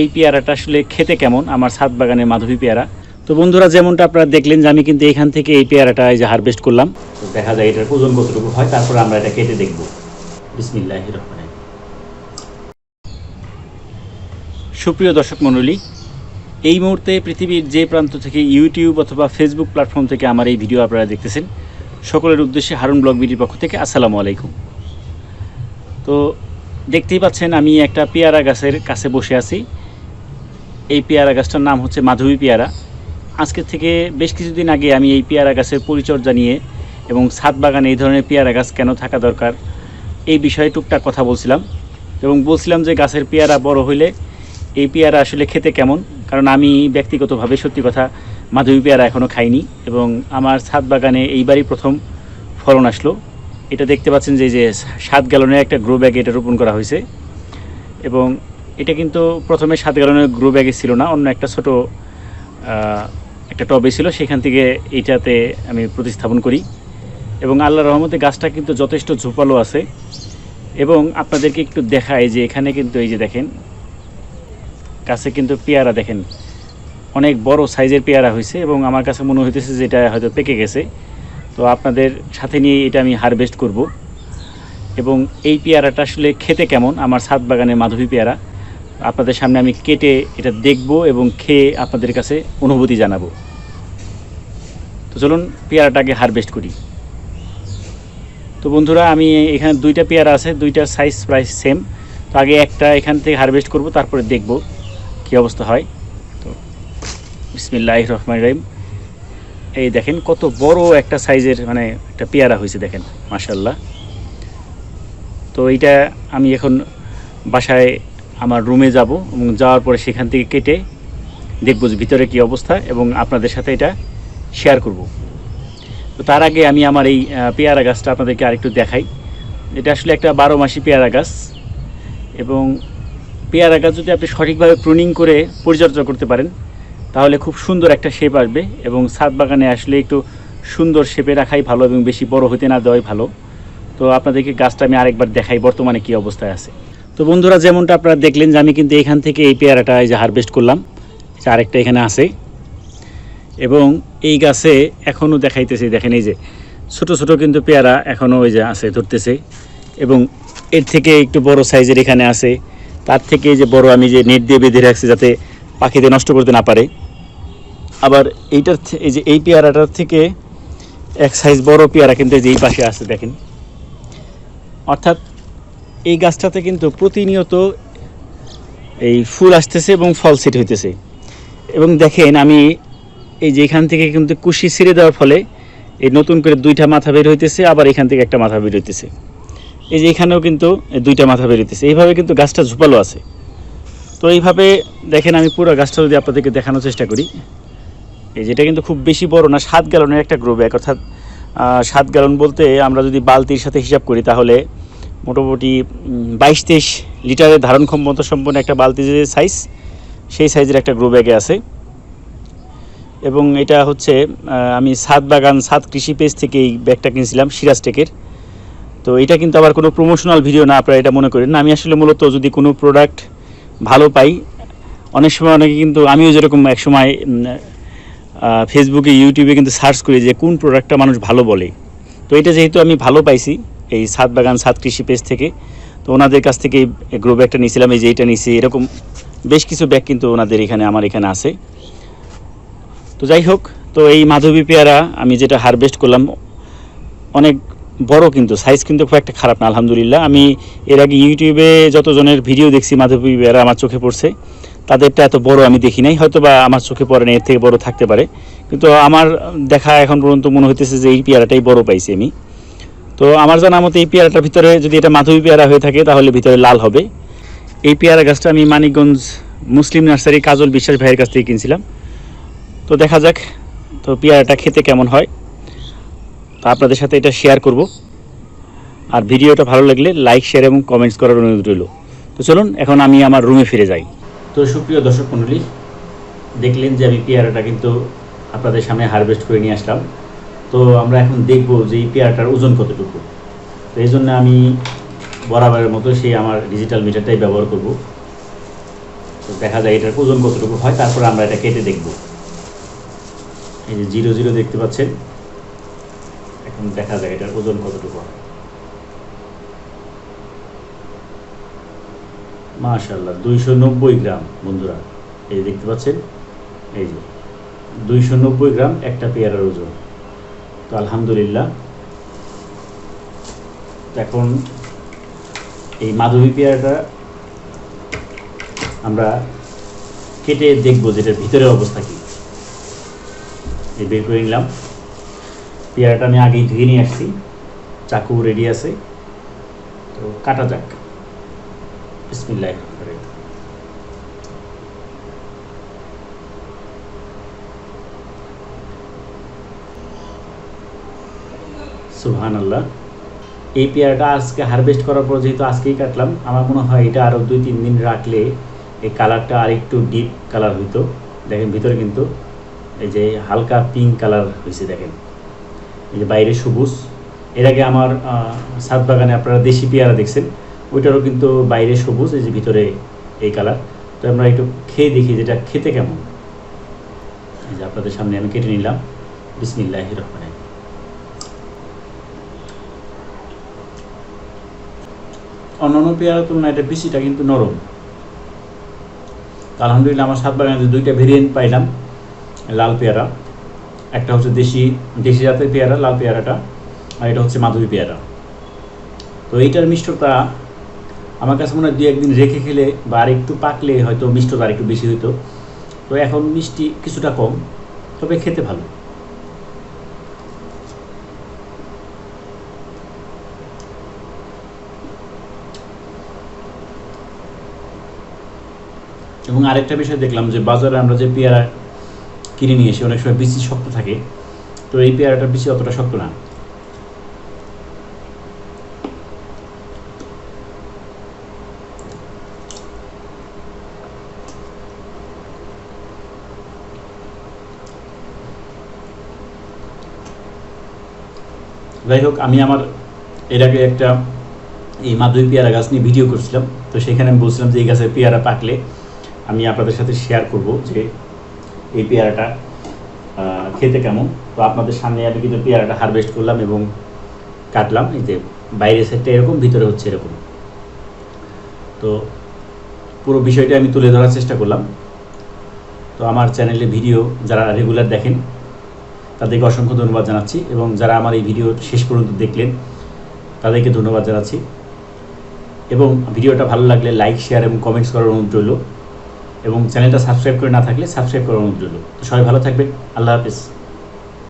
এই পেয়ারাটা আসলে খেতে কেমন? আমার ছাদ বাগানের মাধবী পেয়ারা। তো বন্ধুরা, যেমনটা আপনারা দেখলেন যে আমি কিন্তু এখান থেকে এই পেয়ারাটা এই যে হারভেস্ট করলাম। দেখা যায় এটার ওজন কতটুকু হয়, তারপর আমরা এটা কেটে দেখব। বিসমিল্লাহ সুপ্রিয় দর্শক মণ্ডলী, এই মুহূর্তে পৃথিবীর যে প্রান্ত থেকে ইউটিউব অথবা ফেসবুক প্ল্যাটফর্ম থেকে আমার এই ভিডিও আপনারা দেখতেছেন, সকলের উদ্দেশ্যে হারুন ব্লগ বিডির পক্ষ থেকে আসসালামু আলাইকুম। তো দেখতেই পাচ্ছেন, আমি একটা পেয়ারা গাছের কাছে বসে আছি। এই পেয়ারা গাছটার নাম হচ্ছে মাধবী পেয়ারা। আজকে থেকে বেশ কিছুদিন আগে আমি এই পেয়ারা গাছের পরিচর্যা নিয়ে এবং ছাদ বাগানে এই ধরনের পেয়ারা গাছ কেন থাকা দরকার এই বিষয়ে টুকটাক কথা বলছিলাম এবং বলছিলাম যে গাছের পেয়ারা বড় হইলে এই পেয়ারা আসলে খেতে কেমন? কারণ আমি ব্যক্তিগতভাবে সত্যি কথা মাধবী পেয়ারা এখনও খাইনি এবং আমার ছাদ বাগানে এইবারই প্রথম ফলন আসলো। এটা দেখতে পাচ্ছেন যে যে সাত গ্যালনের একটা গ্রো ব্যাগে এটা রোপণ করা হয়েছে এবং এটা কিন্তু প্রথমে সাত গ্যালনের গ্রো ব্যাগে ছিল না, অন্য একটা ছোট একটা টবে ছিল, সেখান থেকে এইটাতে আমি প্রতিস্থাপন করি। এবং আল্লাহ রহমতে গাছটা কিন্তু যথেষ্ট ঝোপালো আছে। এবং আপনাদেরকে একটু দেখায় যে এখানে কিন্তু এই যে দেখেন, গাছে কিন্তু পেয়ারা দেখেন, অনেক বড় সাইজের পেয়ারা হয়েছে। এবং আমার কাছে মনে হইতেছে যে এটা হয়তো পেকে গেছে। তো আপনাদের সাথে নিয়ে এটা আমি হারভেস্ট করব। এবং এই পেয়ারাটা আসলে খেতে কেমন? আমার ছাদ বাগানের মাধবী পেয়ারা। আপনাদের সামনে আমি কেটে এটা দেখব এবং খেয়ে আপনাদের কাছে অনুভূতি জানাব। তো চলুন, পেয়ারাটাকে হারভেস্ট করি। তো বন্ধুরা, আমি এখানে দুইটা পেয়ারা আছে, দুইটা সাইজ প্রায় সেম তো আগে একটা এখান থেকে হারভেস্ট করব, তারপরে দেখব কী অবস্থা হয়। তো বিসমিল্লাহ রহমান রহিম। এই দেখেন, কত বড় একটা সাইজের মানে একটা পেয়ারা হয়েছে, দেখেন মাশাল্লাহ তো এইটা আমি এখন বাসায় আমার রুমে যাব এবং যাওয়ার পরে সেখান থেকে কেটে দেখব যে ভিতরে কী অবস্থা এবং আপনাদের সাথে এটা শেয়ার করব। তো তার আগে আমি আমার এই পেয়ারা গাছটা আপনাদেরকে আরেকটু দেখাই। এটা আসলে একটা বারো মাসি পেয়ারা গাছ এবং পেয়ারা গাছ যদি আপনি সঠিকভাবে প্রুনিং করে পরিচর্যা করতে পারেন, তাহলে খুব সুন্দর একটা শেপ আসবে এবং ছাদ বাগানে আসলে একটু সুন্দর শেপে রাখাই ভালো এবং বেশি বড় হতে না দেওয়াই ভালো। তো আপনাদেরকে গাছটা আমি আরেকবার দেখাই বর্তমানে কি অবস্থায় আছে। তো বন্ধুরা, যেমনটা আপনারা দেখলেন যে আমি কিন্তু এখান থেকে এই পেয়ারাটা এই যে হারভেস্ট করলাম আরেকটা এখানে আছে। এবং এই গাছে এখনও দেখাইতেছে, দেখেন এই যে ছোট ছোট কিন্তু পেয়ারা এখনও ওই যে আছে, ধরতেছে। এবং এর থেকে একটু বড় সাইজের এখানে আছে। তার থেকে যে বড় আমি যে নেট দিয়ে বেঁধে রাখছি যাতে পাখিতে নষ্ট করতে না পারে। আবার এইটার এই যে এই পেয়ারাটার থেকে এক সাইজ বড় পেয়ারা কিন্তু যে এই পাশে আছে, দেখেন। অর্থাৎ এই গাছটাতে কিন্তু প্রতিনিয়ত এই ফুল আসতেছে এবং ফল সেট হইতেছে। এবং দেখেন আমি এই যে এখান থেকে কিন্তু কুশি ছিঁড়ে দেওয়ার ফলে এই নতুন করে দুইটা মাথা বের হইতেছে, আবার এখান থেকে একটা মাথা বের হইতেছে। এই যে এখানেও কিন্তু দুইটা মাথা বের হইতেছে। এইভাবে কিন্তু গাছটা ঝুপালো আছে। তো এইভাবে দেখেন আমি পুরো গাছটা যদি আপনাদেরকে দেখানোর চেষ্টা করি। এই যেটা কিন্তু খুব বেশি বড় না, সাত গ্যালনের একটা গ্রো ব্যাগ। অর্থাৎ সাত গ্যালন বলতে আমরা যদি বালতির সাথে হিসাব করি তাহলে মোটামুটি বাইশ তেইশ লিটারের ধারণ ক্ষমতা সম্পন্ন একটা বালতি যে সাইজ সেই সাইজের একটা গ্রো ব্যাগে আছে। এবং এটা হচ্ছে আমি সাত বাগান, সাত কৃষি পেজ থেকে এই ব্যাগটা কিনেছিলাম সিরাজ টেকের তো এটা কিন্তু আবার কোনো প্রমোশনাল ভিডিও না, আপনারা এটা মনে করেন না। আমি আসলে মূলত যদি কোনো প্রোডাক্ট ভালো পাই, অনেক সময় অনেকে কিন্তু, আমিও যেরকম এক সময় ফেসবুকে ইউটিউবে কিন্তু সার্চ করি যে কোন প্রোডাক্টটা মানুষ ভালো বলে। তো এটা যেহেতু আমি ভালো পাইছি এই সাত বাগান, সাত কৃষি পেজ থেকে। তো ওনাদের কাছ থেকে গ্রো ব্যাগটা নিয়েছিলাম, এই যে এইটা নিয়েছি, এরকম বেশ কিছু ব্যাগ কিন্তু ওনাদের এখানে, আমার এখানে আছে। তো যাই হোক, তো এই মাধবী পেয়ারা আমি যেটা হারভেস্ট করলাম, অনেক বড় কিন্তু সাইজ কিন্তু খুব একটা খারাপ না, আলহামদুলিল্লাহ। আমি এর আগে ইউটিউবে যতজনের ভিডিও দেখছি মাধবী পেয়ারা আমার চোখে পড়ছে, তাদেরটা এত বড় আমি দেখি নাই হয়তো বা আমার চোখে পড়ে না, এর থেকে বড় থাকতে পারে। কিন্তু আমার দেখা এখন পর্যন্ত মনে হইতেছে যে এই পেয়ারাটাই বড় পাইছি আমি। তো আমার জানা মতো এই পেয়ারাটার ভিতরে যদি এটা মাধবী পেয়ারা হয়ে থাকে, তাহলে ভিতরে লাল হবে। এই পেয়ারা গাছটা আমি মানিকগঞ্জ মুসলিম নার্সারি কাজল বিশ্বাস ভাইয়ের কাছ থেকে কিনছিলাম। তো দেখা যাক, তো পেয়ারাটা খেতে কেমন হয়। তো আপনাদের সাথে এটা শেয়ার করব। আর ভিডিওটা ভালো লাগলে লাইক শেয়ার এবং কমেন্টস করার অনুরোধ রইল। তো চলুন, এখন আমি আমার রুমে ফিরে যাই। তো সুপ্রিয় দর্শক মণ্ডলী, দেখলেন যে আমি পেয়ারাটা কিন্তু আপনাদের সামনে হারভেস্ট করে নিয়ে আসলাম। তো আমরা এখন দেখব যে এই পেয়ারাটার ওজন কতটুকু। তো এই জন্য আমি বরাবরের মতো সেই আমার ডিজিটাল মিটারটাই ব্যবহার করব। তো দেখা যায় এটার ওজন কতটুকু হয়, তারপরে আমরা এটা কেটে দেখব। এই যে জিরো জিরো দেখতে পাচ্ছেন, এখন দেখা যায় এটার ওজন কতটুকু হয়। মাশাল্লাহ দুইশো নব্বই গ্রাম, বন্ধুরা। এই দেখতে পাচ্ছেন, এই যে দুইশো নব্বই গ্রাম একটা পেয়ারার ওজন। আলহামদুলিল্লাহ। এখন এই মাধবী পেয়ারাটা আমরা কেটে দেখব যেটার ভিতরের অবস্থা কি। এই বের করে নিলাম। পেয়ারাটা আমি আগেই ধুয়ে নিয়ে আসছি। চাকু রেডি আছে। তো কাটা যাক। বিসমিল্লাহ। সুবহান আল্লাহ এই পেয়ারাটা আজকে হারভেস্ট করার পর যেহেতু আজকেই কাটলাম, আমার মনে হয় এটা আরও দুই তিন দিন রাখলে এই কালারটা আর একটু ডিপ কালার হইতো। দেখেন ভিতরে কিন্তু এই যে হালকা পিঙ্ক কালার হয়েছে দেখেন। এই যে বাইরে সবুজ। এর আগে আমার ছাদ বাগানে আপনারা দেশি পেয়ারা দেখছেন, ওইটারও কিন্তু বাইরে সবুজ, এই যে ভিতরে এই কালার তো আমরা একটু খেয়ে দেখি যেটা খেতে কেমন। এই যে আপনাদের সামনে আমি কেটে নিলাম। বিসমিল্লাহ রহমান অন্যান্য পেয়ারার তুলনায় এটা বিচিটা কিন্তু নরম। আলহামদুলিল্লাহ, আমার সাত বাগানে দুইটা ভেরিয়েন্ট পাইলাম, লাল পেয়ারা, একটা হচ্ছে দেশি দেশি জাতের পেয়ারা, লাল পেয়ারাটা, আর এটা হচ্ছে মাধবী পেয়ারা। তো এইটার মিষ্টতা আমার কাছে মনে হয় দু একদিন রেখে খেলে বা আর একটু পাকলে হয়তো মিষ্টতা আর একটু বেশি হইতো। তো এখন মিষ্টি কিছুটা কম, তবে খেতে ভালো। এবং আরেকটা বিষয় দেখলাম যে বাজারে আমরা যে পেয়ারা কিনে নিয়ে এসে অনেক সময় বিচি শক্ত থাকে, তো এই পেয়ারাটার বিচি অতটা শক্ত না। যাই হোক, আমি আমার এর আগে একটা এই মাধবী পেয়ারা গাছ নিয়ে ভিডিও করছিলাম, তো সেখানে আমি বলছিলাম যে এই গাছের পেয়ারা পাকলে আমি আপনাদের সাথে শেয়ার করব যে এই পেয়ারাটা খেতে কেমন। তো আপনাদের সামনে আমি কিন্তু পেয়ারাটা হারভেস্ট করলাম এবং কাটলাম। এই যে বাইরের সাইডটা এরকম, ভিতরে হচ্ছে এরকম। তো পুরো বিষয়টা আমি তুলে ধরার চেষ্টা করলাম। তো আমার চ্যানেলে ভিডিও যারা রেগুলার দেখেন, তাদেরকে অসংখ্য ধন্যবাদ জানাচ্ছি এবং যারা আমার এই ভিডিও শেষ পর্যন্ত দেখলেন, তাদেরকে ধন্যবাদ জানাচ্ছি। এবং ভিডিওটা ভালো লাগলে লাইক শেয়ার এবং কমেন্টস করার অনুরোধ রইল। এবং চ্যানেলটা সাবস্ক্রাইব করে না থাকলে সাবস্ক্রাইব করার অনুরোধ রইল। তো সবাই ভালো থাকবেন। আল্লাহ হাফিজ।